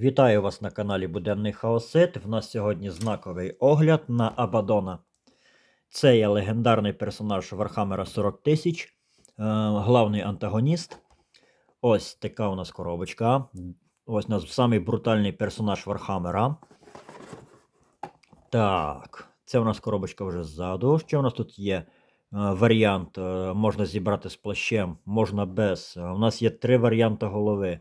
Вітаю вас на каналі Буденний Хаосит. В нас сьогодні знаковий огляд на Абадона. Це є легендарний персонаж Вархаммера 40 тисяч, е, главний антагоніст. Ось така у нас коробочка. Ось у нас самий брутальний персонаж Вархаммера. Так, це у нас коробочка вже ззаду. Що у нас тут є? Е, Варіант е, можна зібрати з плащем, можна без. У нас є три варіанти голови.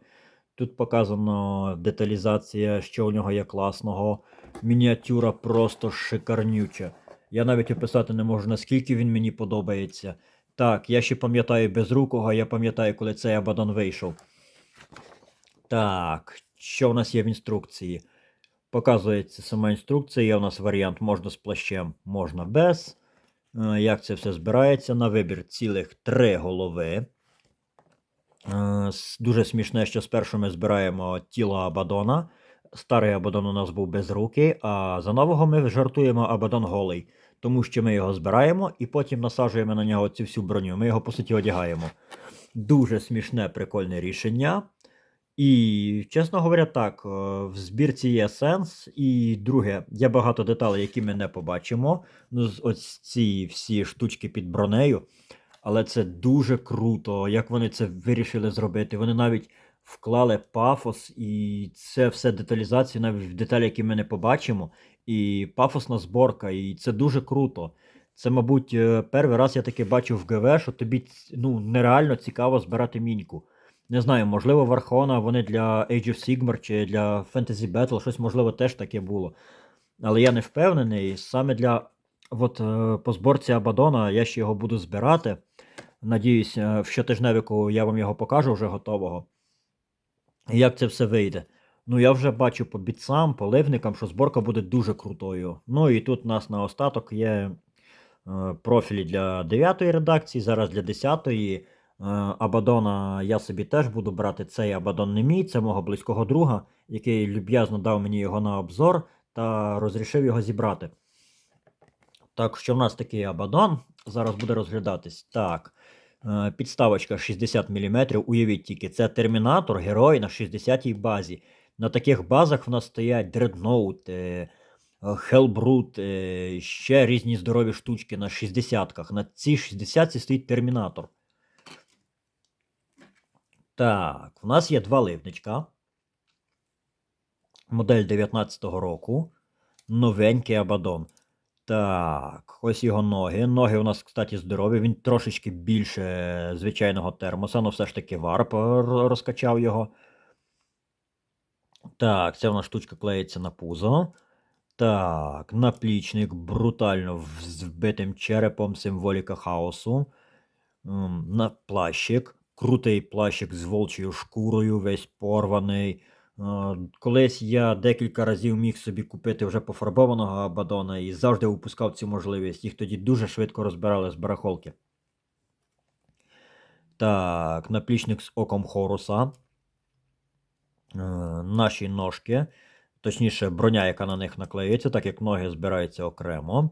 Тут показано деталізація, що у нього є класного. Мініатюра просто шикарнюча. Я навіть описати не можу, наскільки він мені подобається. Так, я ще пам'ятаю безрукого, я пам'ятаю, коли цей Абадон вийшов. Так, що у нас є в інструкції? Показується сама інструкція. Є у нас варіант можна з плащем, можна без. Е, Як це все збирається? На вибір цілих три голови. Е, Дуже смішне, що спершу ми збираємо тіло Абадона. Старий Абадон у нас був без руки, а за нового ми жартуємо Абадон голий, тому що ми його збираємо і потім насаджуємо на нього цю всю броню. Ми його, по суті, одягаємо. Дуже смішне, прикольне рішення. І, чесно говоря, так, е, в збірці є сенс. І друге, є багато деталей, які ми не побачимо. Ну, ось ці всі штучки під бронею. Але це дуже круто, як вони це вирішили зробити. Вони навіть вклали пафос, і це все деталізація, навіть в деталі, які ми не побачимо. І пафосна зборка, і це дуже круто. Це, мабуть, е, перший раз я таки бачу в ГВ, що тобі ну, нереально цікаво збирати міньку. Не знаю, можливо, в Архона вони для Age of Sigmar чи для Fantasy Battle, щось можливо теж таке було. Але я не впевнений. Саме для от, е, по зборці Абадона я ще його буду збирати. Надіюсь, е, в щотижневику я вам його покажу вже готового. І як це все вийде. Ну, я вже бачу по бітсам, по ливникам, що зборка буде дуже крутою. Ну і тут у нас на остаток є е, профілі для 9 редакції, зараз для 10. Е, Абадона я собі теж буду брати. Цей Абадон не мій, це мого близького друга, який люб'язно дав мені його на обзор та розрішив його зібрати. Так що в нас такий Абадон зараз буде розглядатись. Так. Е, Підставочка 60 мм. Уявіть тільки, це термінатор, герой на 60-й базі. На таких базах в нас стоять Дредноут, Хелбрут, ще різні здорові штучки на 60-ках. На цій 60 стоїть термінатор. Так, в нас є два ливничка. Модель 19-го року. Новенький Абадон. Так, ось його ноги. Ноги у нас, кстати, здорові. Він трошечки більше звичайного термоса, але все ж таки варп розкачав його. Так, ця нас штучка клеїться на пузо. Так, наплічник брутально з вбитим черепом символіка хаосу. На плащик. Крутий плащик з волчою шкурою, весь порваний. Колись я декілька разів міг собі купити вже пофарбованого Абадона і завжди упускав цю можливість. Їх тоді дуже швидко розбирали з барахолки. Так, наплічник з оком Хоруса. Е, Наші ножки. Точніше, броня, яка на них наклеюється, так як ноги збираються окремо.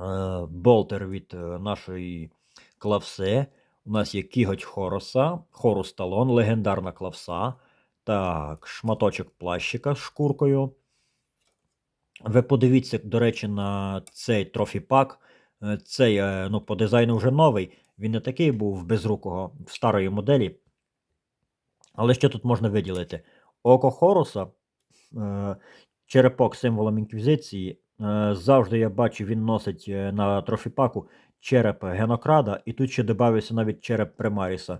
Е, Болтер від е, нашої клавси. У нас є кіготь Хороса, Хорус Талон, легендарна клавса. Так, шматочок плащика з шкуркою. Ви подивіться, до речі, на цей трофі-пак. Е, Цей е, ну, по дизайну вже новий. Він не такий був безрукого в старої моделі. Але що тут можна виділити? Око Хоруса, е, черепок символом інквізиції. Завжди я бачу, він носить на трофіпаку череп Генокрада, і тут ще додався навіть череп Примаріса.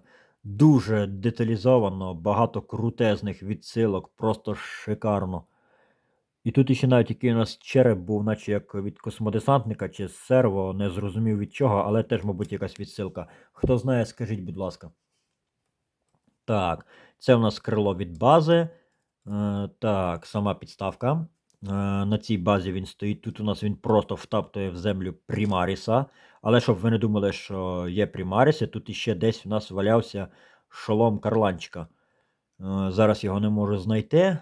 Дуже деталізовано, багато крутезних відсилок, просто шикарно. І тут іще навіть який у нас череп був, наче як від космодесантника чи серво, не зрозумів від чого, але теж, мабуть, якась відсилка. Хто знає, скажіть, будь ласка. Так, це у нас крило від бази. Е, так, сама підставка. Е, на цій базі він стоїть. Тут у нас він просто втаптує в землю Примаріса. Але щоб ви не думали, що є Примаріси, тут іще десь у нас валявся шолом Карланчика. Е, зараз його не можу знайти.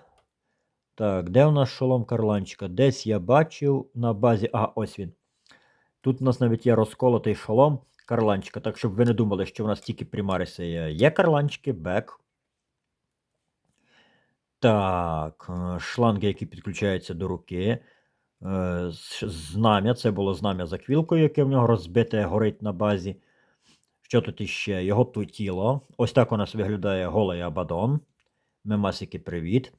Так, де у нас шолом Карланчика? Десь я бачив на базі. А, ось він. Тут у нас навіть є розколотий шолом Карланчика, так щоб ви не думали, що в нас тільки Примариси є. Є Карланчики, бек. Так, е, шланги, які підключаються до руки. Е, Знам'я, це було знам'я за квілкою, яке в нього розбите, горить на базі. Що тут іще? Його тіло. Ось так у нас виглядає голий Абадон. Мемасики, привіт.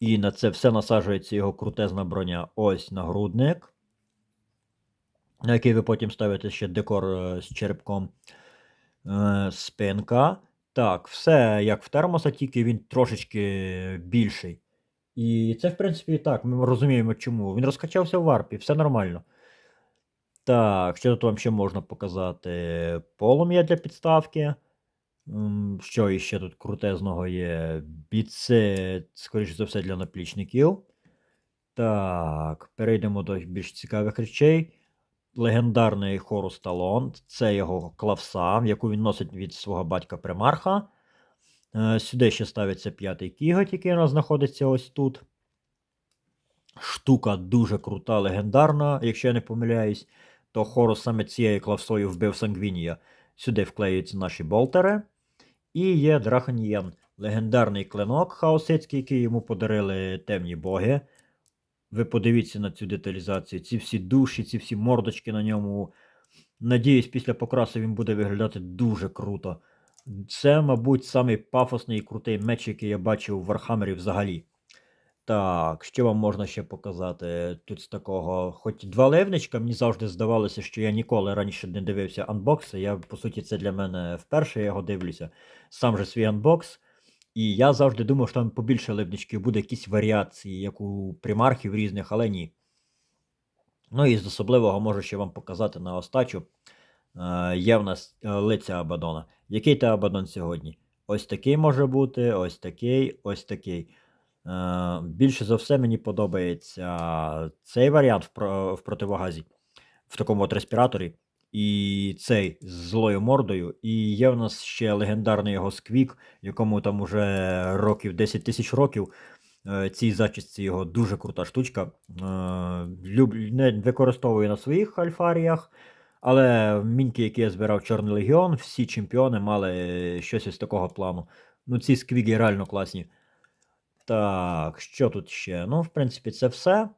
І на це все насаджується його крутезна броня. Ось нагрудник, на який ви потім ставите ще декор е, з черепком. Е, спинка. Так, все як в термоса, тільки він трошечки більший. І це, в принципі, так, ми розуміємо чому. Він розкачався в варпі, все нормально. Так, що тут вам ще можна показати? Полум'я для підставки. Що іще тут крутезного є? Біце, скоріше за все, для наплічників. Так, перейдемо до більш цікавих речей. Легендарний Хорус Талон. Це його клавса, яку він носить від свого батька Примарха. Е, Сюди ще ставиться п'ятий кіготь, який у нас знаходиться ось тут. Штука дуже крута, легендарна, якщо я не помиляюсь, то Хорус саме цією клавсою вбив Сангвінія. Сюди вклеюються наші болтери. І є Драханієн, легендарний клинок хаосицький, який йому подарили темні боги. Ви подивіться на цю деталізацію. Ці всі душі, ці всі мордочки на ньому. Надіюсь, після покрасу він буде виглядати дуже круто. Це, мабуть, самий пафосний і крутий меч, який я бачив у Вархаммері взагалі. Так, що вам можна ще показати? Тут з такого, хоч два ливничка, мені завжди здавалося, що я ніколи раніше не дивився анбокси. Я, по суті, це для мене вперше я його дивлюся. Сам же свій анбокс. І я завжди думав, що там побільше ливничків, буде якісь варіації, як у примархів різних, але ні. Ну і з особливого можу ще вам показати на остачу. Е, є в нас е, лиця Абадона. Який ти Абадон сьогодні? Ось такий може бути, ось такий, ось такий. Е, більше за все мені подобається цей варіант в противогазі, в такому от респіраторі. І цей з злою мордою. І є в нас ще легендарний його сквік, якому там уже років 10 тисяч років. Е, Цій зачісці його дуже крута штучка. Е, Люб... Не використовую на своїх альфаріях, але міньки, які я збирав Чорний Легіон, всі чемпіони мали щось із такого плану. Ну, ці сквіги реально класні. Так, що тут ще? Ну, в принципі, це все.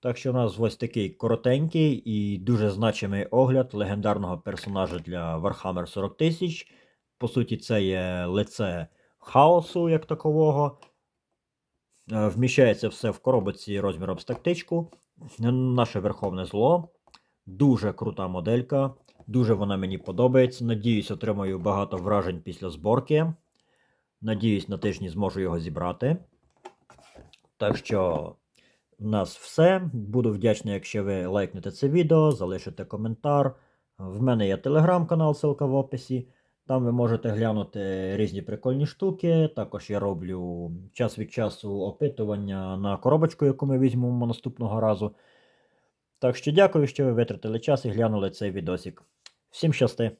Так що у нас ось такий коротенький і дуже значимий огляд легендарного персонажа для Warhammer 40 тисяч. По суті, це є лице хаосу як такового. Е, Вміщається все в коробочці розміром з тактичку. Наше верховне зло. Дуже крута моделька. Дуже вона мені подобається. Надіюсь, отримаю багато вражень після зборки. Надіюсь, на тижні зможу його зібрати. Так що, в нас все. Буду вдячний, якщо ви лайкнете це відео, залишите коментар. В мене є телеграм-канал, ссылка в описі. Там ви можете глянути різні прикольні штуки. Також я роблю час від часу опитування на коробочку, яку ми візьмемо наступного разу. Так що дякую, що ви витратили час і глянули цей відосик. Всім щасти!